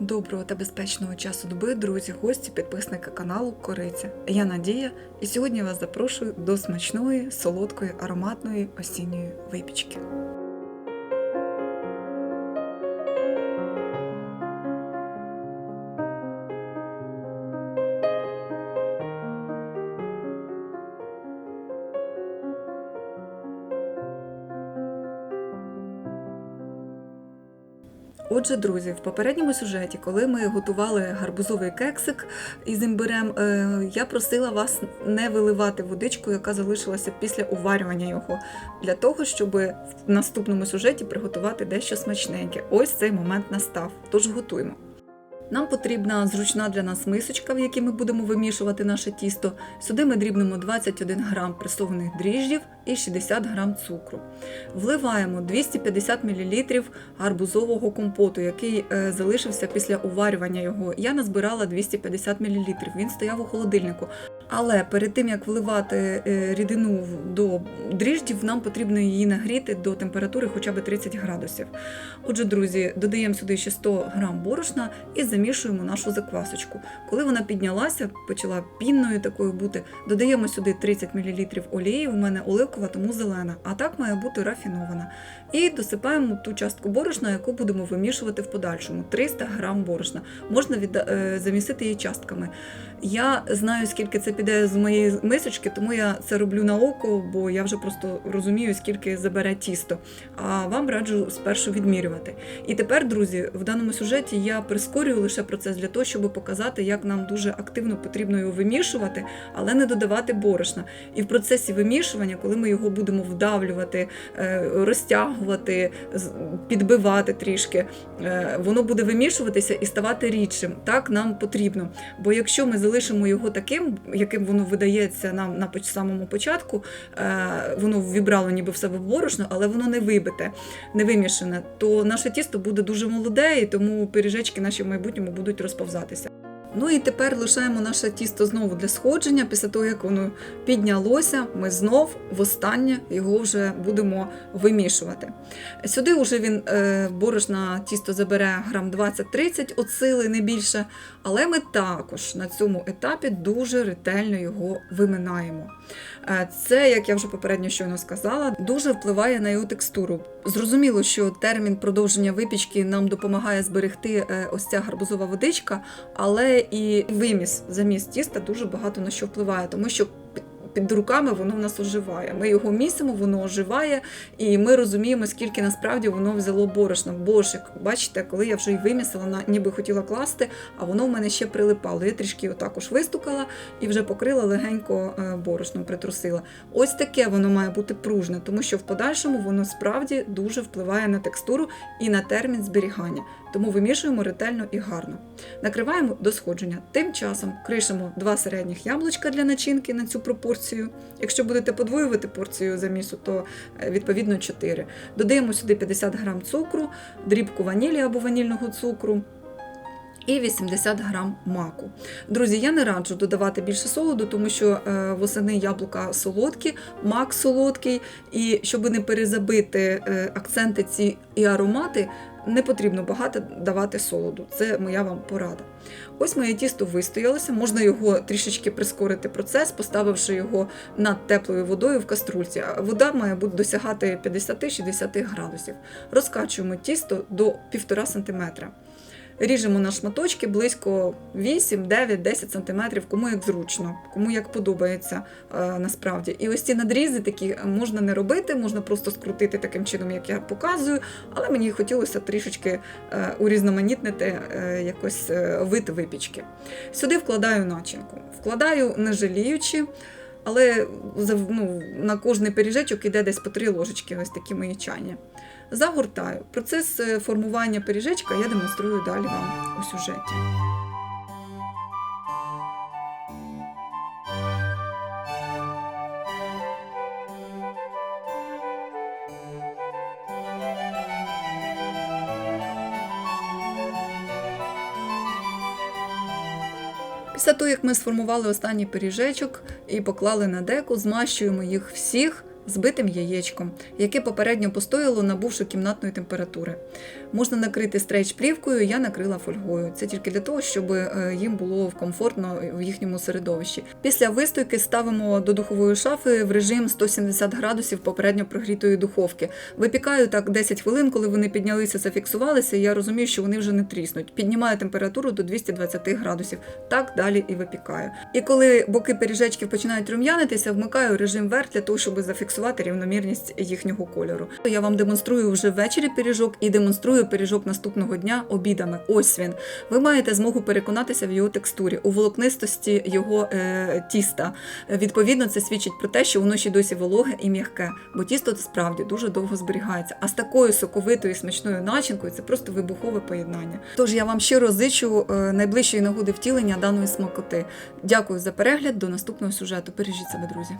Доброго та безпечного часу доби, друзі, гості, підписники каналу Кориця. Я Надія, і сьогодні вас запрошую до смачної, солодкої, ароматної осінньої випічки. Отже, друзі, в попередньому сюжеті, коли ми готували гарбузовий кексик із імбирем, е, я просила вас не виливати водичку, яка залишилася після уварювання його, для того, щоб в наступному сюжеті приготувати дещо смачненьке. Ось цей момент настав. Тож готуємо. Нам потрібна зручна для нас мисочка, в якій ми будемо вимішувати наше тісто. Сюди ми дрібнемо 21 грам пресованих дріжджів і 60 грам цукру. Вливаємо 250 мл гарбузового компоту, який е, залишився після уварювання його. Я назбирала 250 мл, він стояв у холодильнику. Але перед тим як вливати е, рідину до дріжджів, нам потрібно її нагріти до температури хоча б 30 градусів. Отже, друзі, додаємо сюди ще 100 грам борошна і замішуємо нашу заквасочку. Коли вона піднялася, почала пінною такою бути, додаємо сюди 30 мл олії. У мене оливкова, тому зелена, а так має бути рафінована. І досипаємо ту частку борошна, яку будемо вимішувати в подальшому 300 грам борошна. Можна відда- е, замісити її частками. Я знаю, скільки це піде з моєї мисочки, тому я це роблю на око, бо я вже просто розумію, скільки забере тісто. А вам раджу спершу відмірювати. І тепер, друзі, в даному сюжеті я прискорюю лише процес для того, щоб показати, як нам дуже активно потрібно його вимішувати, але не додавати борошна. І в процесі вимішування, коли ми його будемо вдавлювати, е, розтягувати, підбивати трішки, е, воно буде вимішуватися і ставати рідшим. Так нам потрібно. Бо якщо ми залишимо його таким, яким воно видається нам на самому початку, е, воно вібрало ніби в себе борошно, але воно не вибите, не вимішане, то наше тісто буде дуже молоде, і тому пиріжечки наші в майбутньому будуть розповзатися. Ну і тепер лишаємо наше тісто знову для сходження. Після того, як воно піднялося, ми знов востаннє його вже будемо вимішувати. Сюди вже він е, борошна тісто забере грам 20-30 от сили, не більше. Але ми також на цьому етапі дуже ретельно його виминаємо. Е, Це, як я вже попередньо щойно сказала, дуже впливає на його текстуру. Зрозуміло, що термін продовження випічки нам допомагає зберегти е, ось ця гарбузова водичка, але і виміс, заміс тіста дуже багато на що впливає, тому що під- руками воно в нас оживає. Ми його місимо, воно оживає, і ми розуміємо, скільки насправді воно взяло борошна. Божик, бачите, коли я вже й вимісила, ніби хотіла класти, а воно в мене ще прилипало. Я трішки також вистукала і вже покрила легенько е, борошном, притрусила. Ось таке воно має бути пружне, тому що в подальшому воно справді дуже впливає на текстуру і на термін зберігання. Тому вимішуємо ретельно і гарно. Накриваємо до сходження. Тим часом кришимо два середніх яблучка для начинки на цю пропорцію. Якщо будете подвоювати порцію замісу, то е, відповідно 4. Додаємо сюди 50 грам цукру, дрібку ванілі або ванільного цукру. І 80 грам маку. Друзі, я не раджу додавати більше солоду, тому що е, восени яблука солодкі, мак солодкий, і щоб не перезабити е, акценти ці і аромати, не потрібно багато давати солоду. Це моя вам порада. Ось моє тісто вистоялося, можна його трішечки прискорити процес, поставивши його над теплою водою в каструльці. Вода має бути досягати 50-60 градусів. Розкачуємо тісто до 1,5 см. Ріжемо на шматочки близько 8, 9, 10 см, кому як зручно, кому як подобається е, насправді. І ось ці надрізи такі можна не робити, можна просто скрутити таким чином, як я показую, але мені хотілося трішечки е, урізноманітнити е, якось вид випічки. Сюди вкладаю начинку. Вкладаю не жаліючи, але ну, на кожний пиріжечок йде десь по три ложечки, ось такі мої чайні. Загортаю. Процес е, формування пиріжечка я демонструю далі вам у сюжеті. Після того, як ми сформували останній пиріжечок і поклали на деку, змащуємо їх всіх збитим яєчком, яке попередньо постояло, набувши кімнатної температури. Можна накрити стрейч плівкою, я накрила фольгою. Це тільки для того, щоб е, їм було комфортно в їхньому середовищі. Після вистойки ставимо до духової шафи в режим 170 градусів попередньо прогрітої духовки. Випікаю так 10 хвилин, коли вони піднялися, зафіксувалися, я розумію, що вони вже не тріснуть. Піднімаю температуру до 220 градусів. Так далі і випікаю. І коли боки пиріжечків починають рум'янитися, вмикаю режим верх для того, щоб зафіксувати рівномірність їхнього кольору. Я вам демонструю вже ввечері пиріжок і демонструю пиріжок наступного дня обідами. Ось він. Ви маєте змогу переконатися в його текстурі, у волокнистості його е, тіста. Відповідно, це свідчить про те, що воно ще досі вологе і м'яке, бо тісто справді дуже довго зберігається. А з такою соковитою смачною начинкою це просто вибухове поєднання. Тож я вам щиро зичу е, найближчої нагоди втілення даної смакоти. Дякую за перегляд. До наступного сюжету. Бережіть себе, друзі.